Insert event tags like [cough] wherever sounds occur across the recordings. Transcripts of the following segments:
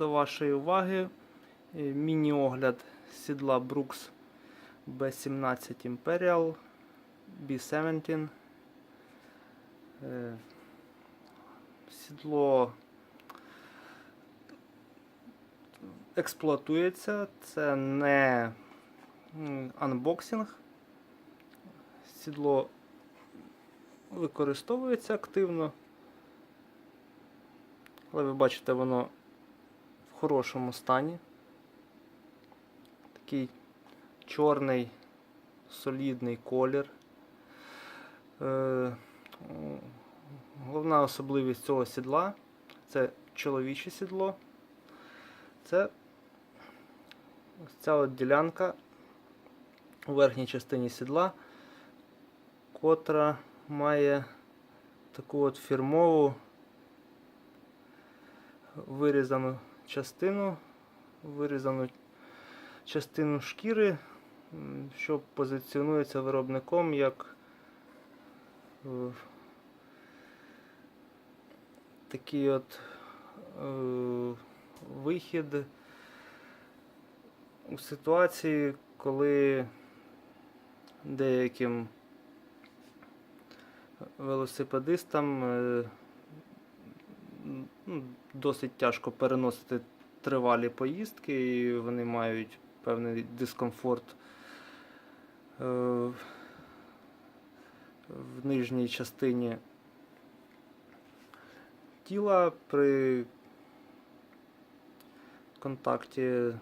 до вашої уваги е, міні-огляд сідла Brooks B17 Imperial B17. Е, Сідло експлуатується, це не анбоксинг. Сідло використовується активно. Але ви бачите, воно хорошому стані. Такий чорний, солідний колір. Е, Головна особливість цього сідла це чоловіче сідло. Це ось ця от ділянка у верхній частині сідла, котра має таку от фірмову вирізану частину, вирізану частину шкіри, що позиціонується виробником як е, такий от е, вихід у ситуації, коли деяким велосипедистам е, досить тяжко переносити тривалі поїздки, і вони мають певний дискомфорт е, в нижній частині тіла при контакті.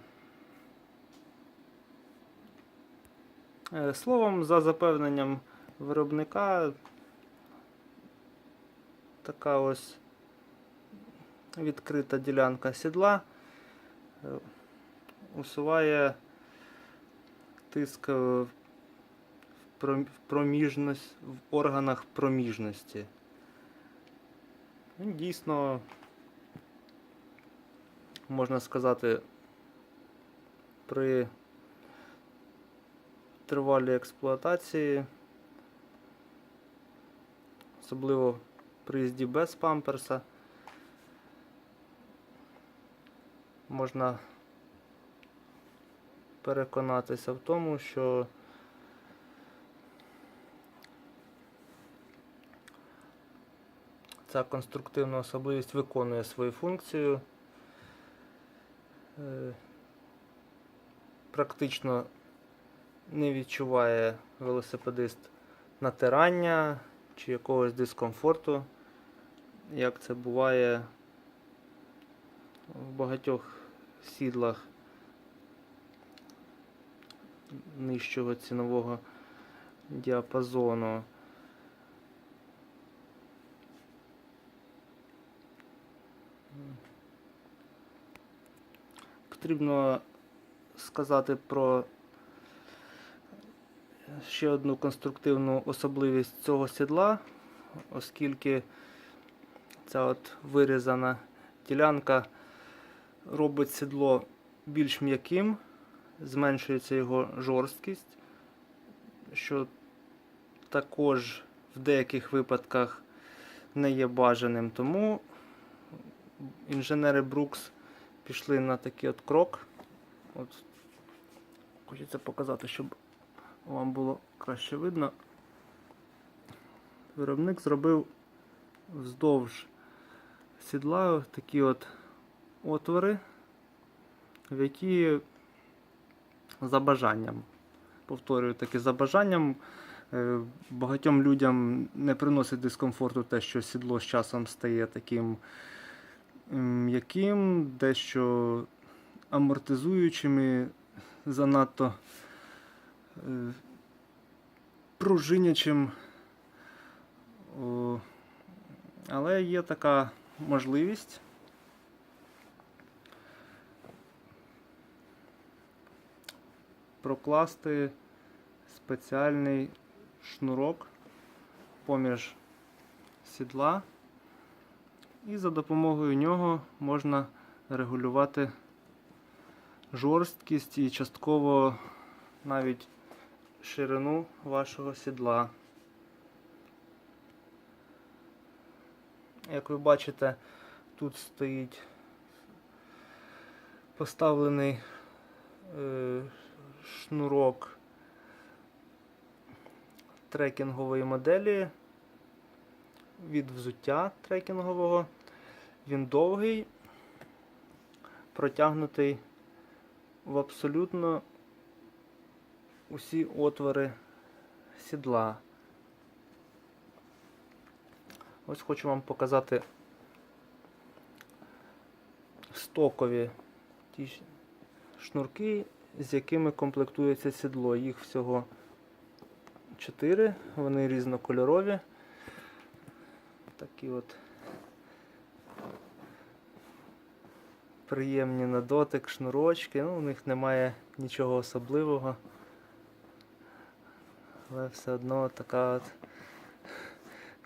Е, Словом, за запевненням виробника, така ось відкрита ділянка сідла е, усуває тиск е, в пром- в проміжність в органах проміжності. Він дійсно, можна сказати, при тривалій експлуатації, особливо при їзді без памперса, можна переконатися в тому, що ця конструктивна особливість виконує свою функцію. Е, Практично не відчуває велосипедист натирання чи якогось дискомфорту, як це буває в багатьох сідлах нижчого цінового діапазону. Потрібно сказати про ще одну конструктивну особливість цього сідла, оскільки ця от вирізана ділянка робить сідло більш м'яким, зменшується його жорсткість, що також в деяких випадках не є бажаним. Тому інженери Брукс пішли на такий от крок. От хочеться показати, щоб вам було краще видно. Виробник зробив вздовж сідла такі от отвори, в які за бажанням. Повторюю таки за бажанням. е, Багатьом людям не приносить дискомфорту те, що сідло з часом стає таким м'яким, дещо амортизуючим і занадто е, пружинячим. Але є така можливість. Прокласти спеціальний шнурок поміж сідла, і за допомогою нього можна регулювати жорсткість і частково навіть ширину вашого сідла. Як ви бачите, тут стоїть поставлений е, шнурок трекінгової моделі від взуття трекінгового. Він довгий, протягнутий в абсолютно усі отвори сідла. Ось хочу вам показати стокові ті шнурки, з якими комплектується сідло. Їх всього 4, вони різнокольорові. Такі от приємні на дотик шнурочки. Ну, у них немає нічого особливого. Але все одно така от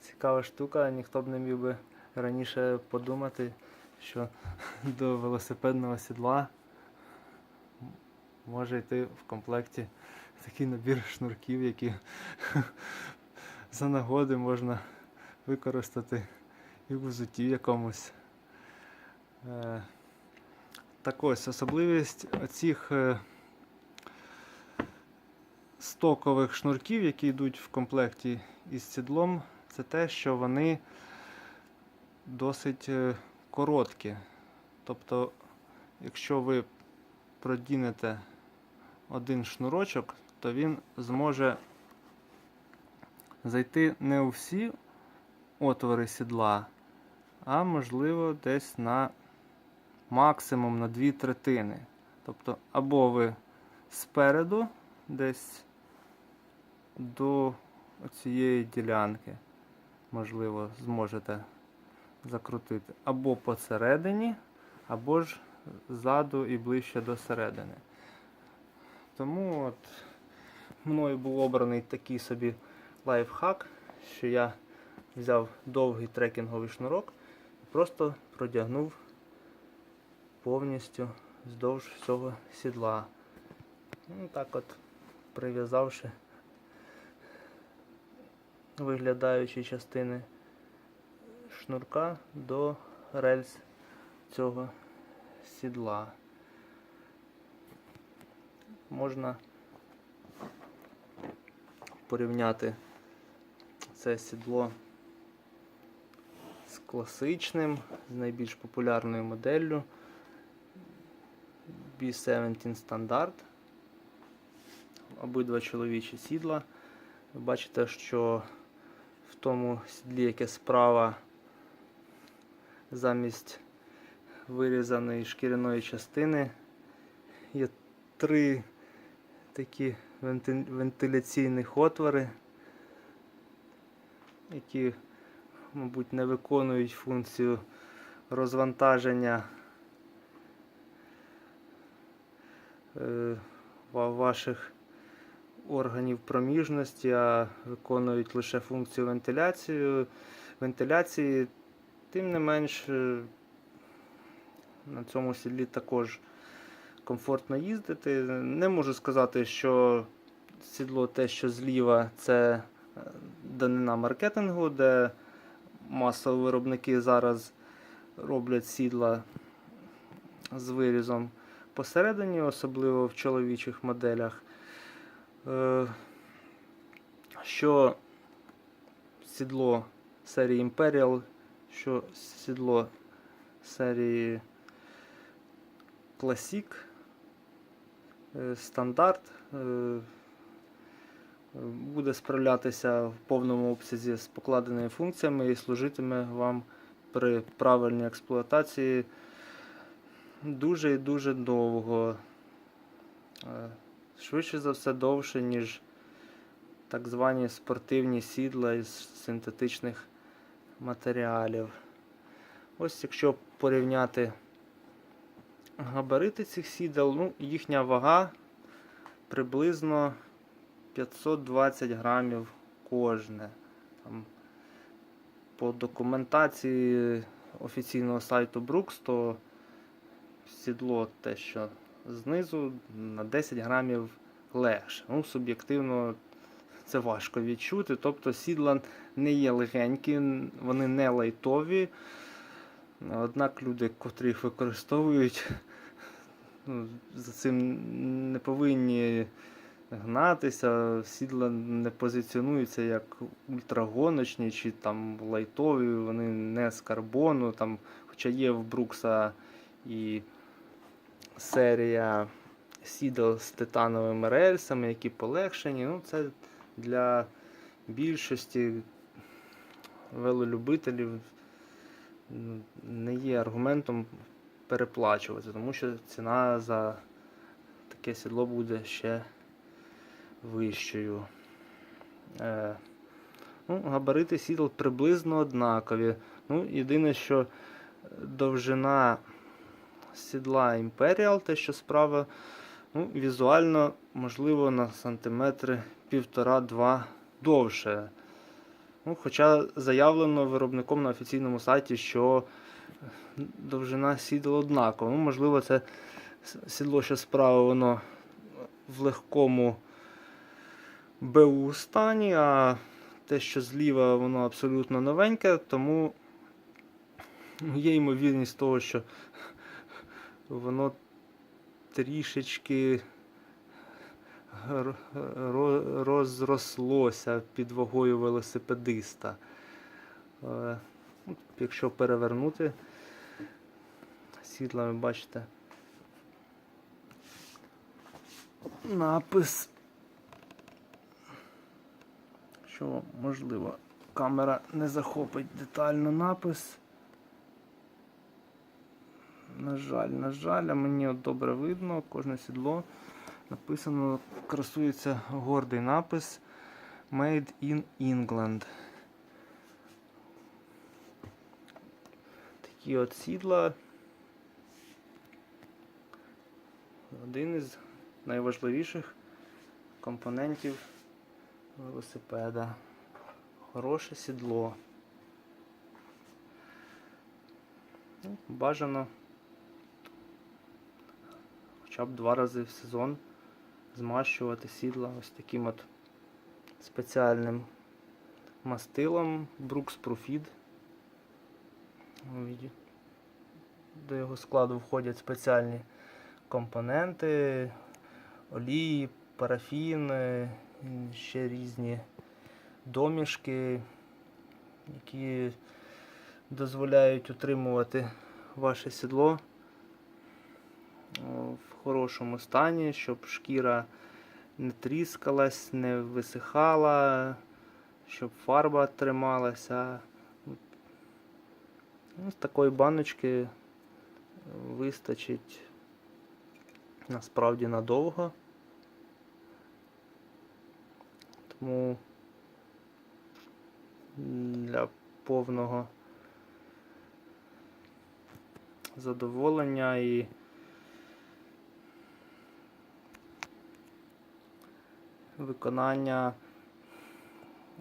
цікава штука, ніхто б не міг би раніше подумати, що до велосипедного сідла може йти в комплекті такий набір шнурків, які [laughs] за нагоди можна використати і в взутті якомусь. Е, Так ось особливість оцих е, стокових шнурків, які йдуть в комплекті із сідлом, це те, що вони досить е, короткі. Тобто, якщо ви продінете один шнурочок, то він зможе зайти не у всі отвори сідла, а можливо десь на максимум на дві третини. Тобто, або ви спереду десь до цієї ділянки, можливо, зможете закрутити, або посередині, або ж ззаду і ближче до середини. Тому от мною був обраний такий собі лайфхак, що я взяв довгий трекінговий шнурок і просто продягнув повністю вздовж всього сідла. Ну, так от прив'язавши виглядаючі частини шнурка до рельс цього сідла. Можна порівняти це сідло з класичним, з найбільш популярною моделлю B17 стандарт. Обидва чоловічі сідла. Ви бачите, що в тому сідлі, яке справа замість вирізаної шкіряної частини є три такі венти- вентиляційних отвори, які, мабуть, не виконують функцію розвантаження е, ваших органів проміжності, а виконують лише функцію вентиляції. Тим не менш, е, на цьому сідлі також комфортно їздити. Не можу сказати, що сідло те, що зліва, це е, данина маркетингу, де масово виробники зараз роблять сідла з вирізом посередині, особливо в чоловічих моделях. Е, Що сідло серії Imperial, що сідло серії Classic, стандарт е, буде справлятися в повному обсязі з покладеними функціями і служитиме вам при правильній експлуатації дуже і дуже довго. Е, Швидше за все довше, ніж так звані спортивні сідла із синтетичних матеріалів. Ось якщо порівняти габарити цих сідел, ну, їхня вага приблизно 520 грамів кожне. Там, по документації офіційного сайту Brooks, то сідло те, що знизу на 10 грамів легше. Ну, суб'єктивно це важко відчути. Тобто сідла не є легенькі, вони не лайтові. Однак люди, котрі їх використовують, [laughs] ну, за цим не повинні гнатися, сідла не позиціонуються як ультрагоночні чи там лайтові, вони не з карбону, там, хоча є в Брукса і серія сідал з титановими рельсами, які полегшені. Ну, це для більшості велолюбителів не є аргументом переплачувати, тому що ціна за таке сідло буде ще вищою. Е, ну, габарити сідл приблизно однакові. Ну, єдине, що довжина сідла Imperial, те, що справа, ну, візуально, можливо, на сантиметри півтора-два довше. Ну, хоча заявлено виробником на офіційному сайті, що довжина сідла однакова. Ну, можливо, це сідло, що справа, воно в легкому БУ стані, а те, що зліва, воно абсолютно новеньке, тому є ймовірність того, що воно трішечки розрослося під вагою велосипедиста. Е, ну, Якщо перевернути сідлами, бачите. Напис. Що можливо, камера не захопить детально напис. На жаль, на жаль, а мені от добре видно, кожне сідло написано, красується гордий напис Made in England. Такі от сідла. Один із найважливіших компонентів велосипеда. Хороше сідло. Ну, Бажано хоча б два рази в сезон змащувати сідла ось таким от спеціальним мастилом Brooks Profid. Виді- До його складу входять спеціальні компоненти, олії, парафін, е, ще різні домішки, які дозволяють утримувати ваше сідло в хорошому стані, щоб шкіра не тріскалась, не висихала, щоб фарба трималася. З такої баночки вистачить насправді надовго. Тому для повного задоволення і виконання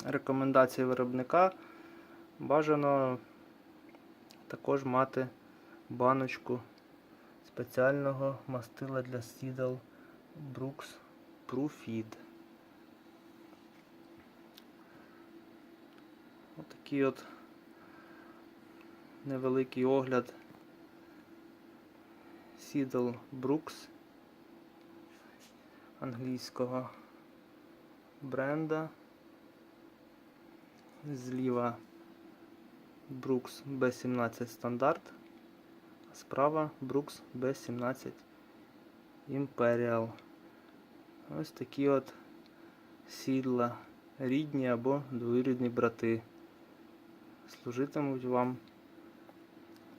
рекомендацій виробника бажано також мати баночку спеціального мастила для сідал Brooks Profid. Отакий от невеликий огляд сідал Brooks англійського бренда. Зліва Brooks B17 стандарт, а справа Brooks B17 Imperial. Ось такі от сідла, рідні або двоюрідні брати. Служитимуть вам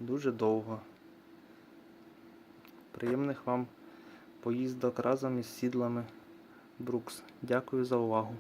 дуже довго. Приємних вам поїздок разом із сідлами Брукс. Дякую за увагу.